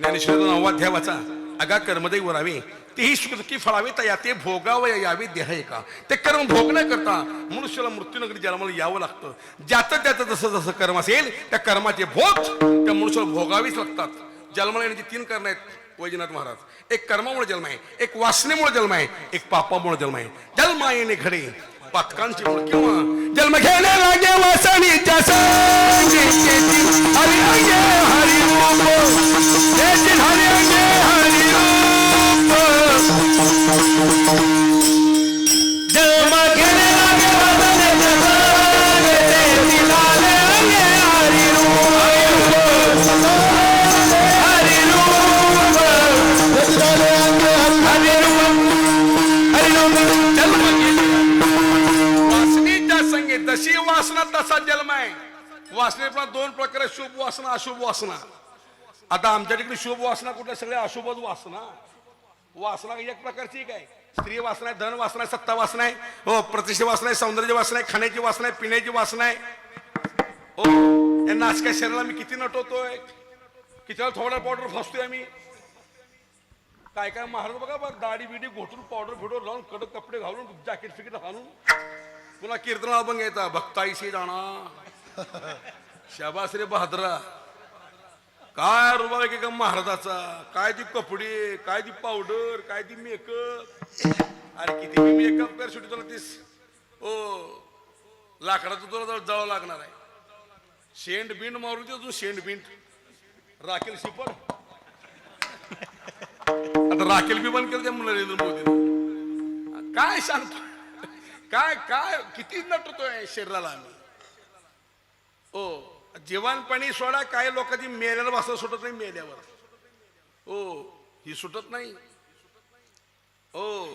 ज्ञानेश्वर नववा अध्यावाचा अगा कर्मदेव वरावे तेही सुखी फळावे तया ते भोगावं यावे देह एका. ते कर्म भोग न करता मनुष्याला मृत्यूनगरी जन्माला यावं लागतं. ज्याचं त्याचं जसं जसं कर्म असेल त्या कर्माचे भोग त्या मनुष्याला भोगावेच लागतात. जन्माला येण्याची तीन कारण आहेत वैजनाथ महाराज. एक कर्मामुळे जन्म आहे एक वासनेमुळे जन्म आहे एक पापामुळे जन्म आहे. जन्म येणे घडे पातकांची मुळे किंवा जन्म घेणे लागे वासनीच्या संगीतेची हरी अंगे हरी रूप तेची हरी अंगे हरी वासने पण दोन प्रकार शुभ वासना अशुभ वासना. आता आमच्या ठिकाणी शुभ वासना कुठल्या? सगळ्या अशुभच वासना. वासना एक प्रकारची काय? स्त्री वासना आहे धन वासना आहे सत्ता वासना आहे. हो प्रतिष्ठा वासना आहे सौंदर्य वासना आहे खाण्याची वासना आहे पिण्याची वासना आहे. हो या नाचक्या शरीराला मी किती नटवतोय? किती वेळा थोडा पावडर फसतोय आम्ही. काय काय महाराज बघा बघ दाढी बिडी घोटून पावडर फिडर लावून कडक कपडे घालून जॅकेट फिकेट घालून. पुन्हा कीर्तनाला पण घ्यायचा भक्ताईशी जाणा शाबास रे बहादरा. काय रुबाब आहे का महाराजाचा? काय ती कपडे काय ती पावडर काय ती मेकअप अरे किती मी मेकअप कर सुटी तुला तीस. ओ लाकडाचं तुला जवळ जावं लागणार आहे. शेंड बिंड मारून दे तू शेंड बिंड. राखेल शिपड आता राखेल बी बंद केलं त्या नरेंद्र मोदी काय सांगतो काय काय किती नटतोय शरीराला आम्ही. ओ जीवनपणी सोडा काय लोकांची मेल्यावर वाचत सुटत नाही मेल्यावर. ओ ही सुटत नाही. ओ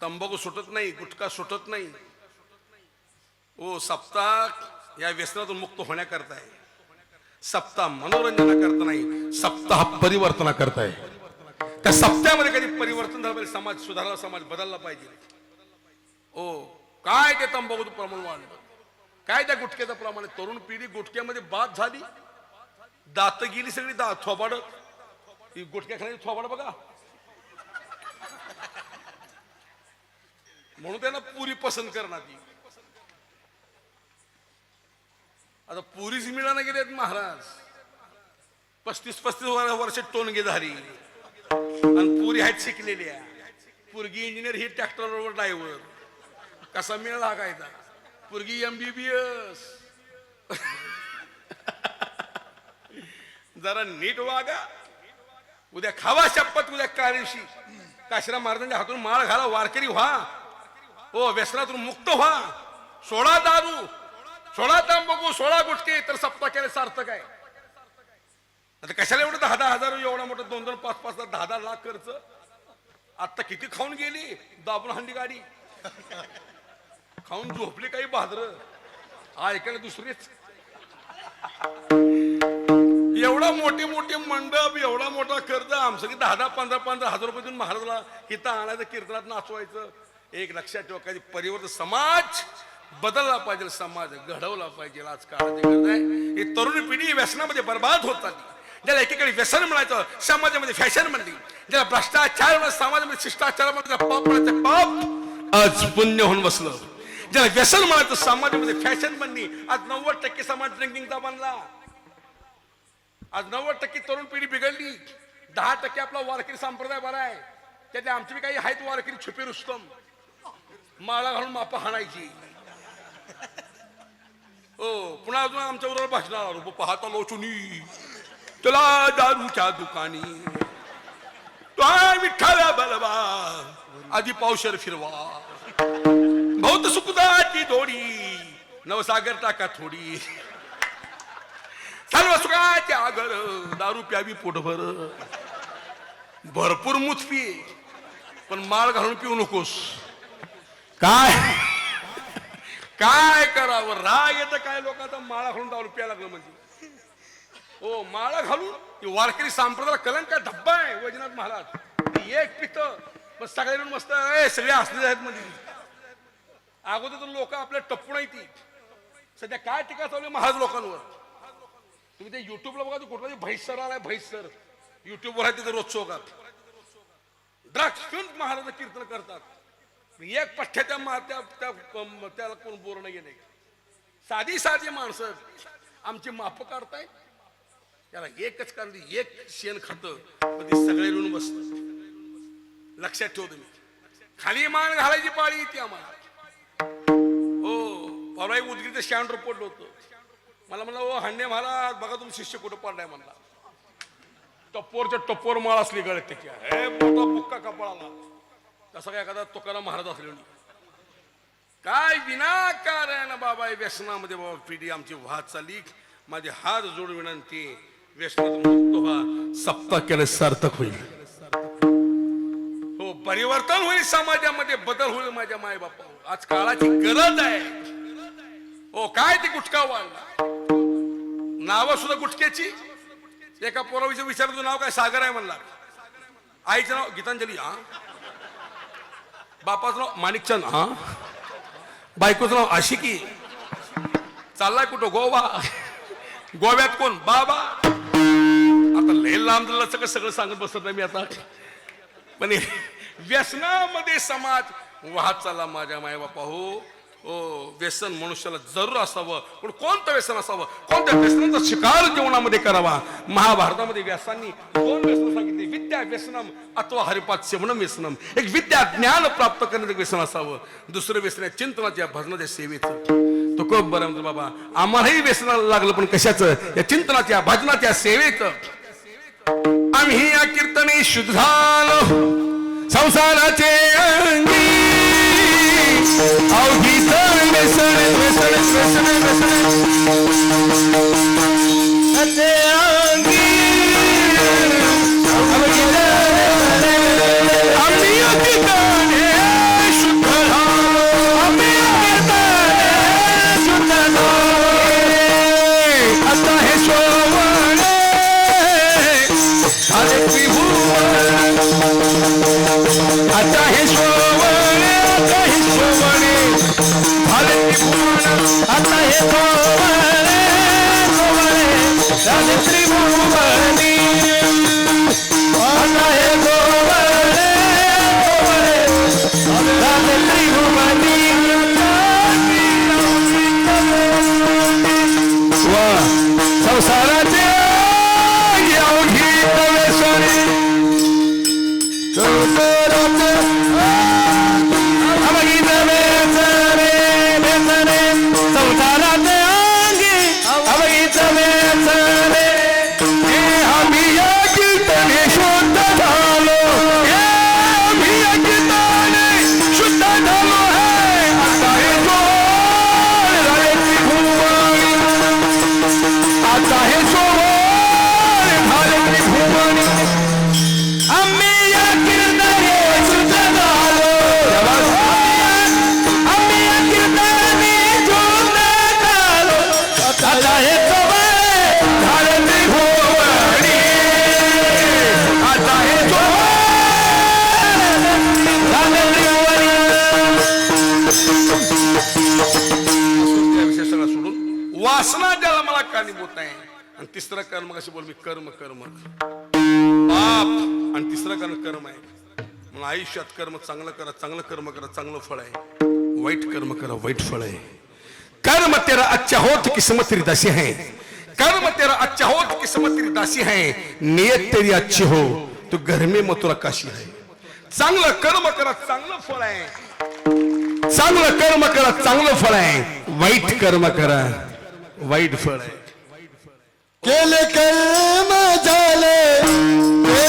तंबाखू सुटत नाही गुटखा सुटत नाही. ओ सप्ताह या व्यसनातून मुक्त होण्याकरता आहे सप्ताह मनोरंजनाकरता नाही सप्ताह परिवर्तना करताय. त्या सप्त्यामध्ये कधी परिवर्तन झालं पाहिजे समाज सुधारला समाज बदलला पाहिजे. ओ काय ते तंबाखूचं प्रमाण वाढलं? काय त्या गुटख्याचं प्रमाण आहे? तरुण पिढी गुटख्यामध्ये बाद झाली. दात गेली सगळी दात थोबाड. ही गुटख्या खाण्याची थोबाड बघा. म्हणून त्यांना पुरी पसंत करणार ती आता पुरीच मिळाना गेलेत महाराज. पस्तीस पस्तीस वर- वर्ष टोनगे झाली. आणि पुरी आहेत शिकलेल्या. पुरगी इंजिनियर ही ट्रॅक्टरवर ड्रायव्हर कसा मिळाला हा कायदा? पुरगी एमबीबीएस जरा नीट वागा उद्या खावा शपथ उद्या काळीशी काशीराम महाराजांच्या हातून माळ घाला वारकरी व्हा ओ व्यसनातून मुक्त व्हा सोळा दारू सोळा तांबकू सोळा गुटके तर सप्ताह केले सार्थक आहे आता कशाला एवढं दहा दहा हजार एवढा मोठं दोन दोन पाच पाच दहा दहा लाख खर्च आता किती खाऊन गेली दाबून हंडी गाडी खाऊन झोपली काही बाजर. ऐकायला दुसरीच. एवढा मोठे मोठे मंडप एवढा मोठा खर्च आमचं की दहा दहा पंधरा पंधरा हजार रुपये देऊन महाराजला इथं आणायचं कीर्तनात नाचवायचं. एक लक्षात ठेवा काही परिवर्तन समाज बदलला पाहिजे समाज घडवला पाहिजे आज काळाची ही तरुण पिढी व्यसनामध्ये बर्बाद होत चालली. ज्याला एकीकडे व्यसन म्हणायचं समाजामध्ये फॅशन म्हणली. ज्याला भ्रष्टाचार समाजामध्ये शिष्टाचार पाप म्हणायचं पाप आज पुण्य होऊन बसलं. ज्याला व्यसन म्हणायचं समाजामध्ये फॅशन बनली. आज नव्वद टक्के समाज ड्रिंकिंगचा बनला. आज नव्वद टक्के तरुण पिढी बिघडली. दहा टक्के आपला वारकरी संप्रदाय बरा आहे. त्यातले आमचे बी काही आहेत वारकरी छुपे रुस्तम. माळा घालून मापा हाणायची. हो पुन्हा अजून आमच्या बरोबर भाषण आला पाहता लोचुनी तुला दारूच्या दुकानी. तो विठ्ठला बलवा आधी पावशर फिरवा. बहुत ती थोडी नवसागर टाका थोडी. सर्व सुखाचे आगर दारू प्यावी पोटभर. भरपूर मुचपी पण माळ घालून पिऊ नकोस. काय? काय करावं? राग येतं काय लोकांचा? माळा घालून दारू प्यायला लागलं म्हणजे. हो माळा घालून वारकरी संप्रदाय कलंक धब्बा आहे वैजनाथ महाराज. एक पित पण सगळे मस्त सगळे असले आहेत म्हणजे. अगोदर तर लोक आपल्या टप्पून ती. सध्या काय टीका चालू आहे महाज लोकांवर? तुम्ही ते युट्यूबला बघा कुठला भैसर आलाय भैसर. युट्यूबवर आहे तिथे रोज चौकात द्राक्ष पिऊन महाराज कीर्तन करतात. एक पठ्ठ्या त्या मा- त्या त्याला कोण बोलणं गेले साधी साधी माणसं आमची माप काढताय. त्याला एकच कारण एक शेण खात ते सगळे रुण बसत लक्षात ठेव तुम्ही खाली मान घालायची पाळी येते आम्हाला. परवा एक उदगीरचं स्टँडवर पडलो होतो. मला म्हणलं ओ हंडे महाराज बघा तुम्ही शिष्य कुठं पडलाय म्हणला. टप्पोरच्या टप्पोर माळ असली गळत त्याच्या हे मोठा बुक्का कपाळाला. तसा काय एखादा तुकाराम महाराज असले काय विनाकारण बाबा व्यसनामध्ये बाबा पिढी आमची वाहत चालली. माझे हात जोड विनंती व्यसनात मुक्त व्हा. सप्ताह केलं सार्थक होईल. हो परिवर्तन होईल समाजामध्ये बदल होईल माझ्या माय बापा आज काळाची गरज आहे. हो काय ते गुटखा वाढला? नावं सुद्धा गुटक्याची एका पोराविषयी तुझं नाव काय? सागर आहे म्हणला. आईचं नाव गीतांजली हा? बापाचं नाव माणिकचंद हा? बायकोचं नाव आशिकी. चाललाय कुठं? गोवा. गोव्यात कोण? बाबा. आता लय लांब सगळं सगळं सांगत बसत नाही मी आता. पण व्यसनामध्ये समाज वाहत चालला माझ्या माय बापा हो व्यसन मनुष्याला जरूर असावं. पण कोणतं व्यसन असावं? कोणत्या व्यसनाचा शिकार जीवनामध्ये करावा? महाभारतामध्ये व्यासांनी दोन व्यसन सांगितली. विद्या व्यसनम अथवा हरिपात सेवनम व्यसनम. एक विद्या ज्ञान प्राप्त करण्याचं व्यसन असावं. दुसरं व्यसन आहे चिंतनाच्या भजनाच्या सेवेचं. तो खूप बरं म्हणतो बाबा आम्हालाही व्यसनाला लागलं पण कशाचं? या चिंतनाच्या भजनाच्या सेवेचं. आम्ही या कीर्तने शुद्ध झालो. संसाराचे अंगी I'll be third, missing it, missing it, missing it. मला कारणीभूत आहे आणि तिसरं कर्म कसे बोल मी कर्म कर्म। पाप तिसरं कर्म कर्म आहे मग आयुष्यात कर्म, चांगलं करा, चांगलं कर्म करा, चांगलं फळ आहे वाईट कर्म करा वाईट फळ आहे कर्म तेरा अच्छा हो तो किस्मत तेरी दासी है। कर्म तेरा अच्छा हो तो किस्मत तेरी दासी है। नियत तेरी अच्छी हो तो घर में मथुरा काशी है। चांगलं कर्म करा, चांगलं फळ आहे चांगलं कर्म करा, चांगलं फळ आहे वाईट कर्म करा वाईट फळ आहे केले कर्म झाले.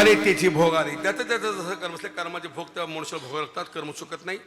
झाले त्याची भोग आली त्याचं त्याचं जसं कर्म असले कर्माचे भोग त्या मनुष्याला भोगावे लागतात कर्म चुकत नाही.